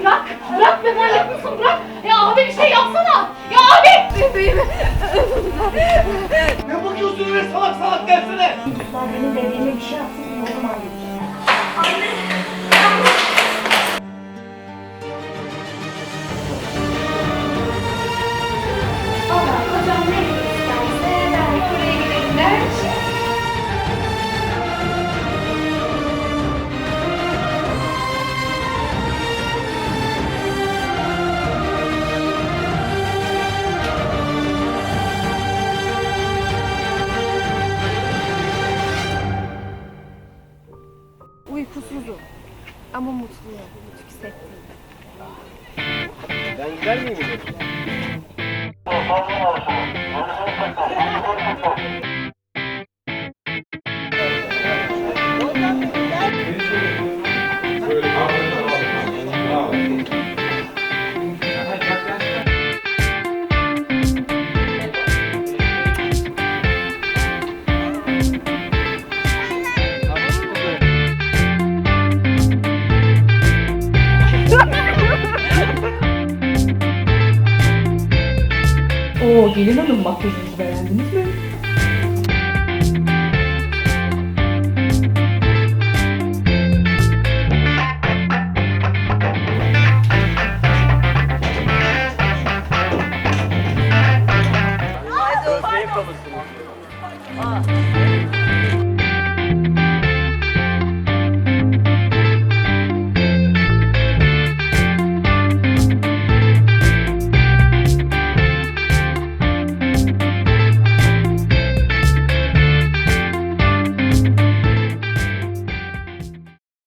Bırak! Bırak be manyak mısın bırak! Ya abi bir şey yapsana! Ya abi! Ne bakıyorsun öyle salak salak gelsene. benim bebeğime bir şey yapsın der. Uykusuzum ama mutluyum. Hissettim. Ben gider miyim? 오, 어, 이게 일본은 막고 있는 거야. 무슨